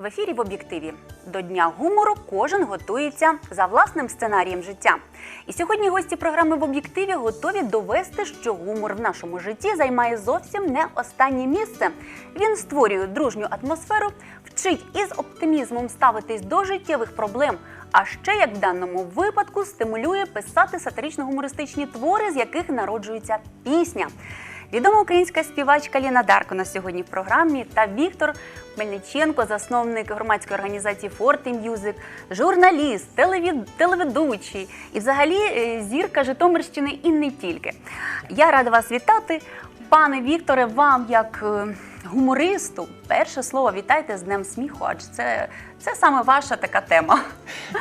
В ефірі в об'єктиві до дня гумору кожен готується за власним сценарієм життя. І сьогодні гості програми в об'єктиві готові довести, що гумор в нашому житті займає зовсім не останнє місце. Він створює дружню атмосферу, вчить із оптимізмом ставитись до життєвих проблем. А ще, як в даному випадку, стимулює писати сатирично-гумористичні твори, з яких народжується пісня. Відома українська співачка Ліна Дарко на сьогодні в програмі та Віктор Мельниченко, засновник громадської організації Форти М'юзик, журналіст, телевід- телеведучий і взагалі е, зірка Житомирщини і не тільки. Я рада вас вітати. Пане Вікторе, вам як е, гумористу, перше слово вітайте з Днем сміху, адже це, це саме ваша така тема.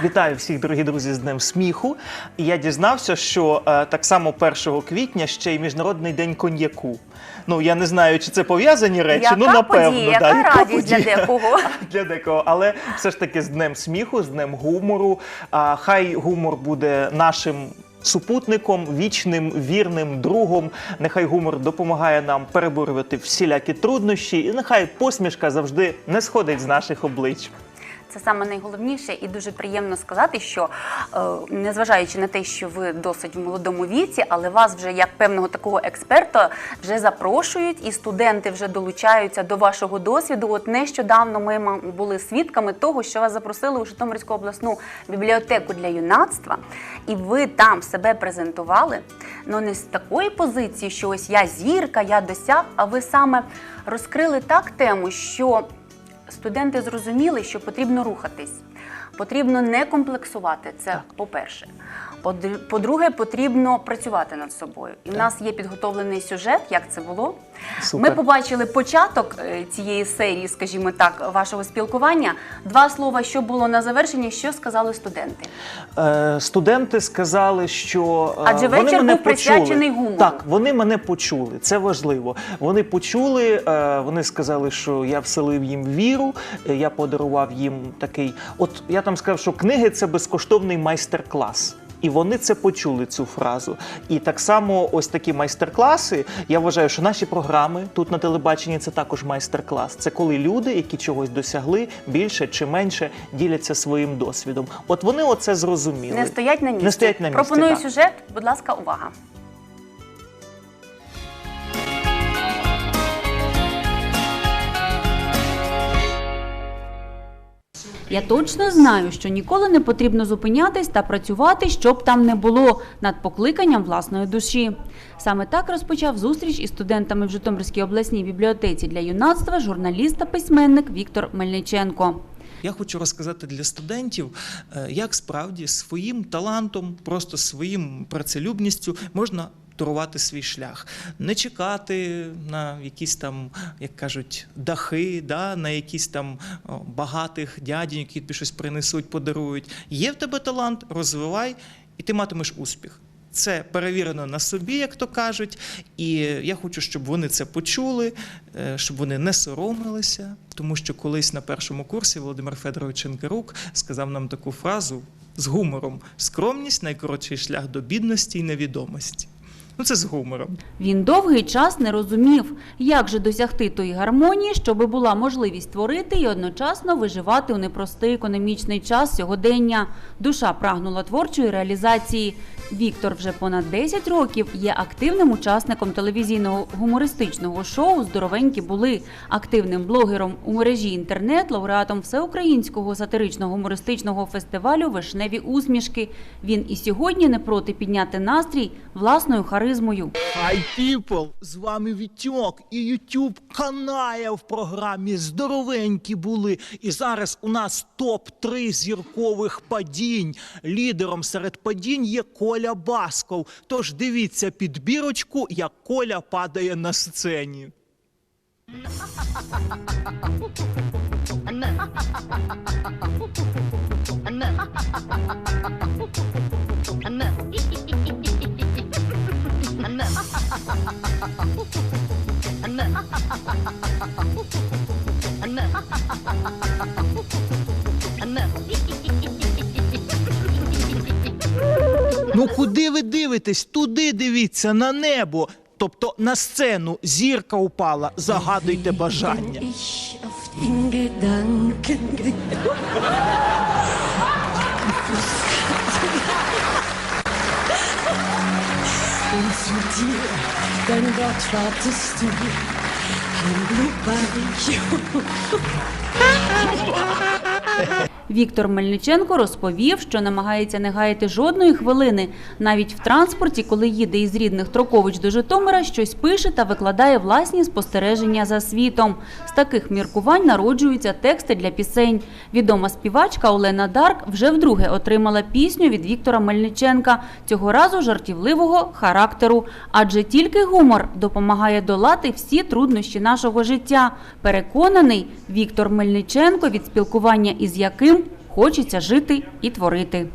Вітаю всіх, дорогі друзі, з Днем сміху. І я дізнався, що е, так само 1 квітня ще й Міжнародний день коньяку. Ну я не знаю, чи це пов'язані речі. Яка ну напевно, подія, да, яка радість для декого. для декого. Але все ж таки з Днем сміху, з Днем гумору. А, хай гумор буде нашим. Супутником, вічним, вірним другом. Нехай гумор допомагає нам переборювати всілякі труднощі, і нехай посмішка завжди не сходить з наших облич. Це саме найголовніше, і дуже приємно сказати, що е, незважаючи на те, що ви досить в молодому віці, але вас вже як певного такого експерта вже запрошують, і студенти вже долучаються до вашого досвіду. От нещодавно ми були свідками того, що вас запросили у Житомирську обласну бібліотеку для юнацтва, і ви там себе презентували. Ну не з такої позиції, що ось я зірка, я досяг, а ви саме розкрили так тему, що студенти зрозуміли, що потрібно рухатись. Потрібно не комплексувати. Це по-перше. По-друге, потрібно працювати над собою. І в нас є підготовлений сюжет, як це було. Супер. Ми побачили початок е, цієї серії, скажімо так, вашого спілкування. Два слова, що було на завершенні, що сказали студенти. Е, студенти сказали, що е, Адже вони вечір мене був присвячений гумору. Так, вони мене почули. Це важливо. Вони почули. е, Вони сказали, що я вселив їм віру. е, Я подарував їм такий. От я там сказав, що книги це безкоштовний майстер-клас. І вони це почули цю фразу. І так само, ось такі майстер-класи. Я вважаю, що наші програми тут на телебаченні це також майстер-клас. Це коли люди, які чогось досягли, більше чи менше діляться своїм досвідом. От вони оце зрозуміли. Не стоять на місці. Не стоять на місці, Пропоную так. сюжет. Будь ласка, увага. Я точно знаю, що ніколи не потрібно зупинятись та працювати, щоб там не було над покликанням власної душі. Саме так розпочав зустріч із студентами в Житомирській обласній бібліотеці для юнацтва журналіст та письменник Віктор Мельниченко. Я хочу розказати для студентів, е, як справді своїм талантом, просто своїм працелюбністю можна турувати свій шлях, не чекати на якісь там, як кажуть, дахи, да, на якісь там багатих дядів, які тобі щось принесуть, подарують. Є в тебе талант, розвивай, і ти матимеш успіх. Це перевірено на собі, як то кажуть, і я хочу, щоб вони це почули, е, щоб вони не соромилися, тому що колись на першому курсі Володимир Федорович Ченкарук сказав нам таку фразу з гумором: скромність найкоротший шлях до бідності і невідомості. Ну це з гумором. Він довгий час не розумів, як же досягти тої гармонії, щоби була можливість творити і одночасно виживати у непростий економічний час сьогодення. Душа прагнула творчої реалізації. Віктор вже понад 10 років є активним учасником телевізійного гумористичного шоу Здоровенькі були активним блогером у мережі інтернет, лауреатом всеукраїнського сатиричного гумористичного фестивалю Вишневі усмішки. Він і сьогодні не проти підняти настрій власною харизмою. Hi people! З вами Вітьок і Ютуб канає в програмі здоровенькі були. І зараз у нас топ-3 зіркових падінь. Лідером серед падінь є Коля Басков. Тож дивіться підбірочку, як Коля падає на сцені. Ну куди ви дивитесь? Туди дивіться на небо. Тобто на сцену зірка упала, загадуйте бажання. Віктор Мельниченко розповів, що намагається не гаяти жодної хвилини. Навіть в транспорті, коли їде із рідних Трокович до Житомира, щось пише та викладає власні спостереження за світом. З таких міркувань народжуються тексти для пісень. Відома співачка Олена Дарк вже вдруге отримала пісню від Віктора Мельниченка, цього разу жартівливого характеру. Адже тільки гумор допомагає долати всі труднощі нашого життя. Переконаний Віктор Мельниченко, від спілкування із яким хочеться жити і творити.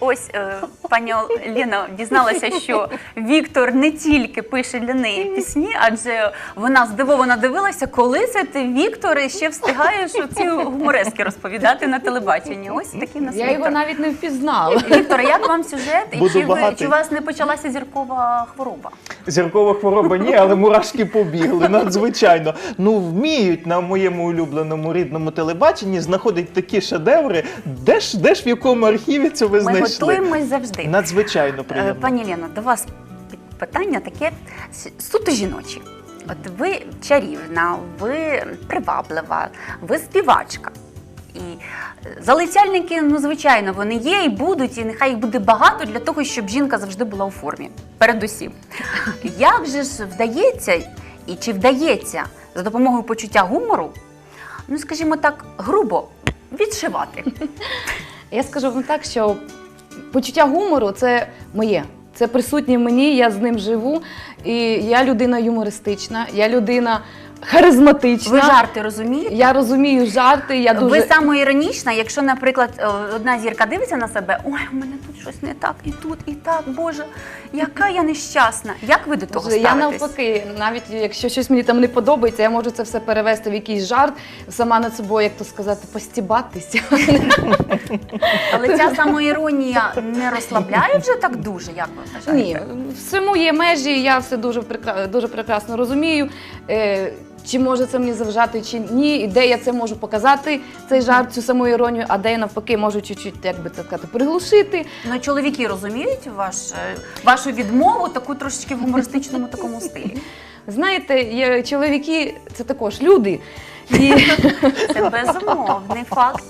Ось е, пані Лена дізналася, що Віктор не тільки пише для неї пісні, адже вона здивовано дивилася, коли це ти Віктор ще встигаєш ці гуморески розповідати на телебаченні. Ось такий у нас Я його навіть не впізнала. Віктор, як вам сюжет? І Буду чи, ви, багатий. чи у вас не почалася зіркова хвороба? Зіркова хвороба ні, але мурашки побігли. Надзвичайно. Ну вміють на моєму улюбленому рідному телебаченні знаходить такі шедеври. Де ж де ж в якому архіві це ви Ми знайшли? готуємось завжди. Надзвичайно Е, приємно. Пані Лено, до вас питання таке суто жіноче. От ви чарівна, ви приваблива, ви співачка. І е, залицяльники, ну звичайно, вони є і будуть, і нехай їх буде багато для того, щоб жінка завжди була у формі. Передусім. Як же ж вдається, і чи вдається за допомогою почуття гумору, ну скажімо так, грубо відшивати? Я скажу вам так, що почуття гумору це моє. Це присутнє мені, я з ним живу. І я людина юмористична, я людина харизматична. Ви жарти розумієте? Я розумію жарти, я дуже. Ви самоіронічна, якщо, наприклад, е, одна зірка дивиться на себе, ой, у мене тут щось не так, і тут, і так, Боже, яка я нещасна. Як ви до того ставитесь? я навпаки, навіть якщо щось мені там не подобається, я можу це все перевести в якийсь жарт, сама над собою, як то сказати, постібатися. Але ця самоіронія не розслабляє вже так дуже, як ви Ні, вважаєте? всьому є межі, я все дуже прекра... дуже прекрасно розумію. Чи може це мені заважати, чи ні, і де я це можу показати, цей жарт, цю саму іронію, а де я навпаки можу чуть-чуть, як би це сказати, приглушити. Ну, чоловіки розуміють ваш, е, вашу відмову таку трошечки в гумористичному такому стилі. Знаєте, є чоловіки це також люди. І, Це безумовний факт.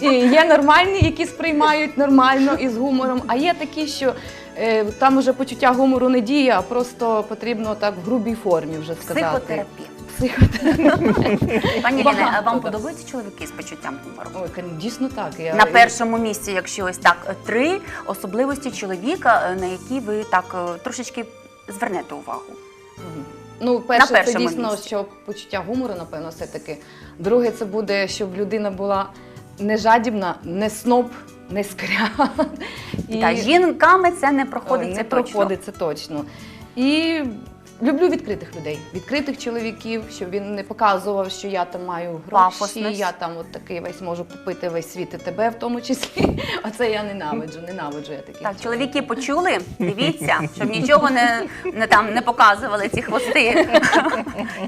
і є нормальні, які сприймають нормально і з гумором, а є такі, що е, там уже почуття гумору не діє, а просто потрібно так в грубій формі вже сказати. Психотерапія. Психотерапія. Пані Ліна, а вам подобаються чоловіки з почуттям гумору? Ой, дійсно так. Я, На першому місці, якщо ось так, е, три особливості чоловіка, е, на які ви так е, трошечки звернете увагу. Ну, перше, На це дійсно, місці. що почуття гумору, напевно, все-таки. Друге, це буде, щоб людина була не жадібна, не сноб, не скря. І... Та жінками це не Ой, проходить, не це точно. проходить, це точно. І люблю відкритих людей, відкритих чоловіків, щоб він не показував, що я там маю гроші, Пафосність. я там от такий весь можу купити весь світ і тебе в тому числі. Оце я ненавиджу, ненавиджу я таких. Так, чоловіки почули, дивіться, щоб нічого не, не там не показували ці хвости,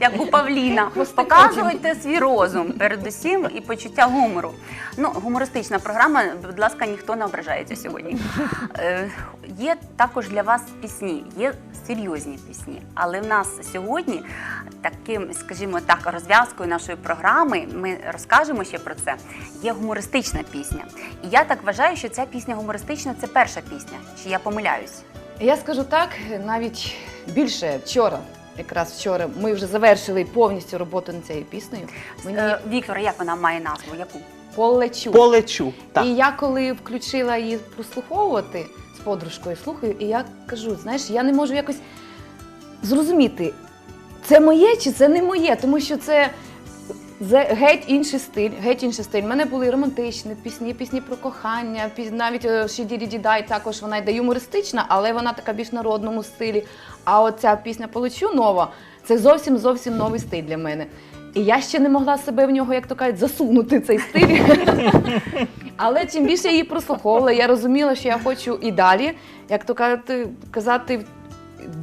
як у Павліна. Показуйте свій розум, передусім, і почуття гумору. Ну, гумористична програма, будь ласка, ніхто не ображається сьогодні. Е, є також для вас пісні, є серйозні пісні. Але в нас сьогодні таким, скажімо так, розв'язкою нашої програми, ми розкажемо ще про це. Є гумористична пісня. І я так вважаю, що ця пісня гумористична це перша пісня. Чи я помиляюсь? Я скажу так, навіть більше вчора. Якраз вчора ми вже завершили повністю роботу над цією піснею. Мені Е, Віктора, як вона має назву? Яку? полечу. Полечу. Так. І я коли включила її прослуховувати з подружкою, слухаю, і я кажу: знаєш, я не можу якось зрозуміти, це моє чи це не моє, тому що це. Геть інший стиль, геть інший стиль. У мене були романтичні пісні, пісні про кохання, навіть е, «Шідірі Дідай також вона йде юмористична, але вона така більш народному стилі. А оця пісня Полечу нова це зовсім зовсім новий стиль для мене. І я ще не могла себе в нього, як то кажуть, засунути цей стиль. Але чим більше я її прослуховувала, я розуміла, що я хочу і далі, як то кажуть, казати,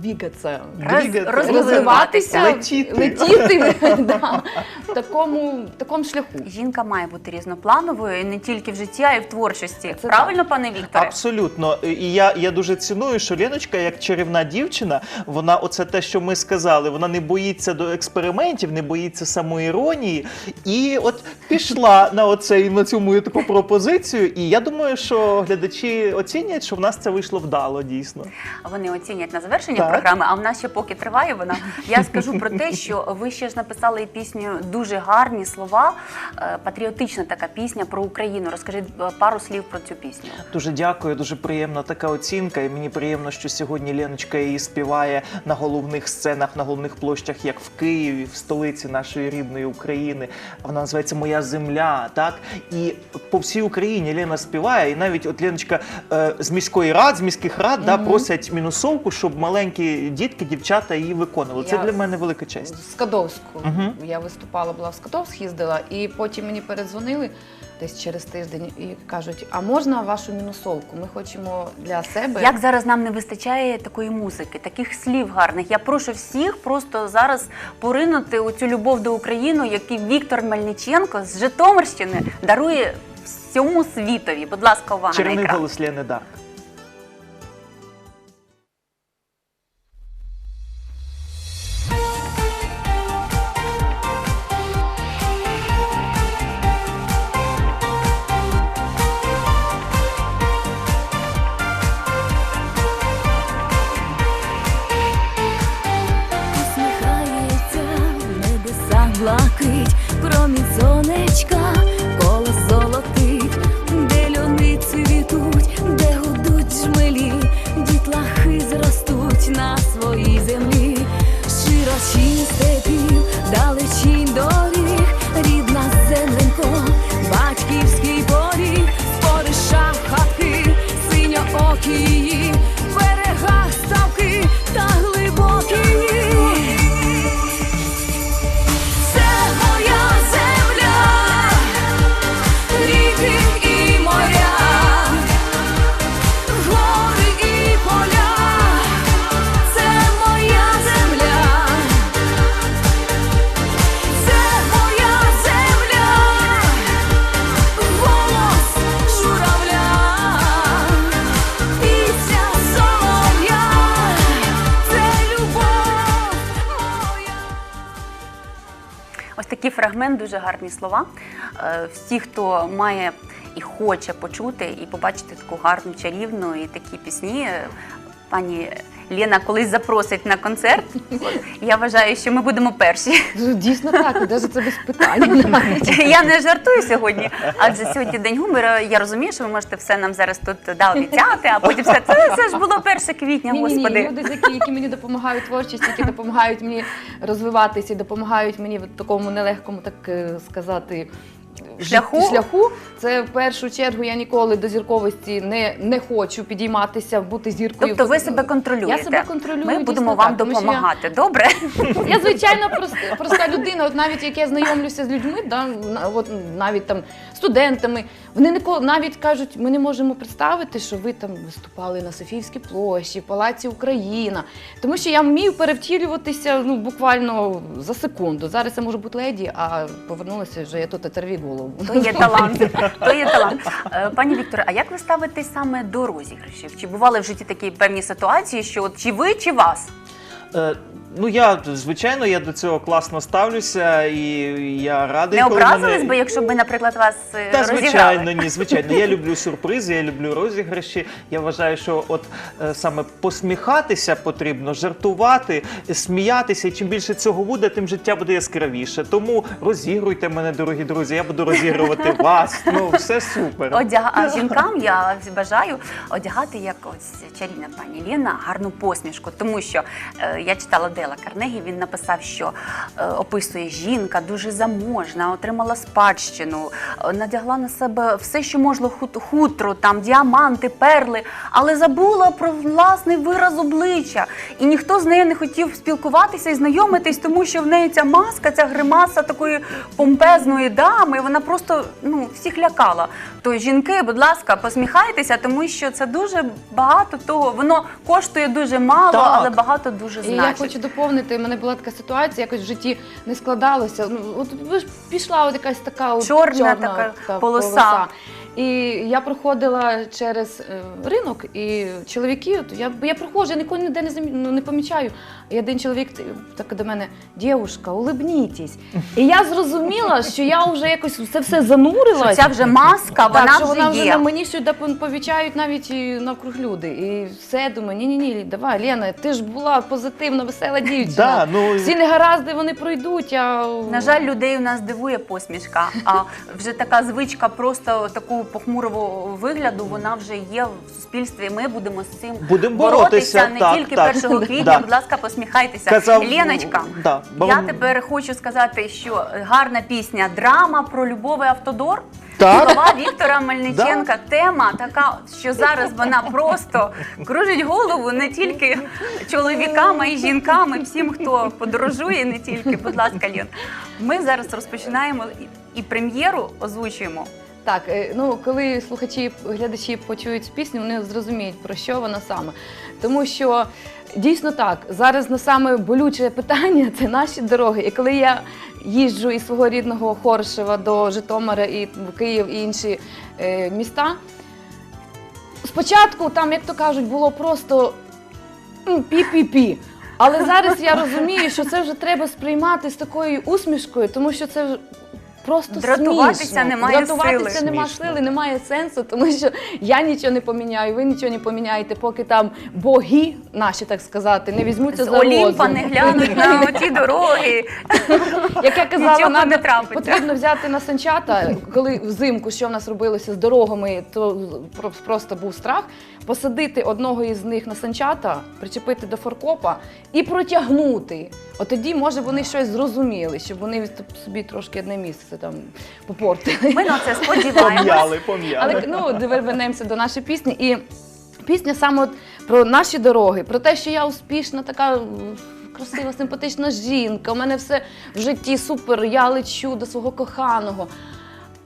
бігатися. Роз- Двігати. розвиватися, Летіти. летіти да, в такому, в такому шляху. Жінка має бути різноплановою не тільки в житті, а й в творчості. Це Правильно, пане Вікторе? Абсолютно. І я, я дуже ціную, що Леночка, як чарівна дівчина, вона оце те, що ми сказали, вона не боїться до експериментів, не боїться самоіронії. І от пішла на оцей на цю мою таку пропозицію. І я думаю, що глядачі оцінять, що в нас це вийшло вдало, дійсно. Вони оцінять на завершення Так. програми, а в нас ще поки триває вона. Я скажу про те, що ви ще ж написали і пісню дуже гарні слова, е, патріотична така пісня про Україну. Розкажіть е, пару слів про цю пісню. Дуже дякую, дуже приємна така оцінка. І мені приємно, що сьогодні Леночка її співає на головних сценах, на головних площах, як в Києві, в столиці нашої рідної України. Вона називається Моя земля. Так і по всій Україні Лена співає. І навіть от Леночка е, з міської рад, з міських рад да, просять мінусовку, щоб маленькі дітки, дівчата її виконували. Це Я для мене велика честь. В Скадовську. Мгм. Я виступала, була в Скадовськ, їздила, і потім мені передзвонили десь через тиждень і кажуть: а можна вашу мінусовку? Ми хочемо для себе. Як зараз нам не вистачає такої музики, таких слів гарних. Я прошу всіх просто зараз поринути у цю любов до України, який Віктор Мельниченко з Житомирщини дарує всьому світові. Будь ласка, увага на Чарівний екран. голос Лени Дарк. Блакить, промінь сонечка, фрагмент, дуже гарні слова. Е, Всі, хто має і хоче почути і побачити таку гарну, чарівну і такі пісні. е, Пані Лена колись запросить на концерт. Я вважаю, що ми будемо перші. Дійсно так, і навіть це без питань. навіть. Я не жартую сьогодні, адже сьогодні день гумору. Я розумію, що ви можете все нам зараз тут да, обіцяти, а потім все це, це ж було 1 квітня, Ні, ні, ні, господи. люди, які, які мені допомагають в творчості, які допомагають мені розвиватися, і допомагають мені в такому нелегкому, так е, сказати. Шляху? шляху. Це в першу чергу я ніколи до зірковості не, не хочу підійматися, бути зіркою. Тобто ви себе контролюєте. Я себе контролюю. Ми дійсно будемо вам так, тому що я- допомагати. Добре? Я звичайно проста, проста людина. От навіть як я знайомлюся з людьми, да, на- от навіть там студентами, вони ніколи навіть кажуть, ми не можемо представити, що ви там виступали на Софіївській площі, Палаці Україна. Тому що я вмію перевтілюватися ну буквально за секунду. Зараз я можу бути леді, а повернулася вже я тут оторві голову. То є талант. То є талант. Е, Пані Вікторе, а як ви ставитесь саме до розіграшів? Чи бували в житті такі певні ситуації, що от чи ви, чи вас? Е, ну я звичайно, я до цього класно ставлюся, і я радий. Не коли образились мене... би, якщо б, наприклад, вас е, Та розіграли? звичайно, ні, звичайно. Я люблю сюрпризи, я люблю розіграші. Я вважаю, що от е, саме посміхатися потрібно, жартувати, сміятися. І чим більше цього буде, тим життя буде яскравіше. Тому розігруйте мене, дорогі друзі. Я буду розігрувати вас. Ну все супер. Одяга... А жінкам я бажаю одягати як ось чарівна пані Лена гарну посмішку, тому що е, я читала де Дейла Карнегі він написав, що е, описує жінка дуже заможна, отримала спадщину, е, надягла на себе все, що можна хут- хутро, там діаманти, перли, але забула про власний вираз обличчя. І ніхто з нею не хотів спілкуватися і знайомитись, тому що в неї ця маска, ця гримаса такої помпезної дами, вона просто ну, всіх лякала. То жінки, будь ласка, посміхайтеся, тому що це дуже багато того. Воно коштує дуже мало, Так. але багато дуже значить. Доповнити, у мене була така ситуація, якось в житті не складалося. Ну, от пішла от якась така от Чорна така полоса. І я проходила через е, ринок, і чоловіки, я, я проходжу, я ніколи ніде не, ну, не помічаю. І один чоловік так до мене, дівушка, улибнітесь. І я зрозуміла, що я вже якось це все занурилась. Ця вже маска, Так, вона що вона вже є. на мені сюди повічають навіть і навкруг люди. І все думаю, ні, ні, ні, давай, Лена, ти ж була позитивна, весела дівчина. Да, ну, Всі негаразди вони пройдуть. А На жаль, людей у нас дивує посмішка, а вже така звичка просто такого похмурого вигляду, вона вже є в суспільстві. Ми будемо з цим Будемо боротися, не так, тільки так. 1 квітня. Да. Будь ласка, посміхайтеся. Казав, Леночка, да, бо- я тепер хочу сказати, що гарна пісня драма про любовий автодор. Так. Слова Віктора Мельниченка. Тема така, що зараз вона просто кружить голову не тільки чоловікам, а й жінкам, і всім, хто подорожує, не тільки. Будь ласка, Лен. Ми зараз розпочинаємо і прем'єру озвучуємо. Так, е, ну коли слухачі, глядачі почують пісню, вони зрозуміють про що вона саме. Тому що дійсно так, зараз на саме болюче питання це наші дороги. І коли я їжджу із свого рідного Хоршева до Житомира і Київ і інші е, міста. Спочатку там, як то кажуть, було просто пі-пі-пі. Але зараз я розумію, що це вже треба сприймати з такою усмішкою, тому що це просто Дратуватися смішно. немає Дратуватися сили. нема Смішно. сили, немає сенсу, тому що я нічого не поміняю, ви нічого не поміняєте, поки там боги наші, так сказати, не візьмуться З за Олімпа не глянуть на оті дороги. Як я казала, Нічого надо- не трапиться. потрібно взяти на санчата, коли взимку, що в нас робилося з дорогами, то про- просто був страх. Посадити одного із них на санчата, причепити до форкопа і протягнути. От тоді, може, вони щось зрозуміли, щоб вони собі трошки одне місце там попортили. Ми на це сподіваємось. Пом'яли, пом'яли. Але ну, вернемося до нашої пісні. І пісня саме от про наші дороги, про те, що я успішна, така красива, симпатична жінка. У мене все в житті супер, я лечу до свого коханого.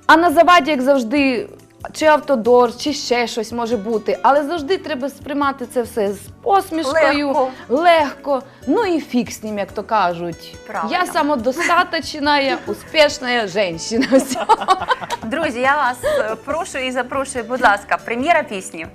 А на заваді, як завжди, чи автодор, чи ще щось може бути. Але завжди треба сприймати це все з посмішкою, Легко. легко. Ну і фік з ним, як то кажуть. Правильно. Я самодостаточна, успішна жінка. Друзі, я вас е, прошу і запрошую, будь ласка, прем'єра пісні.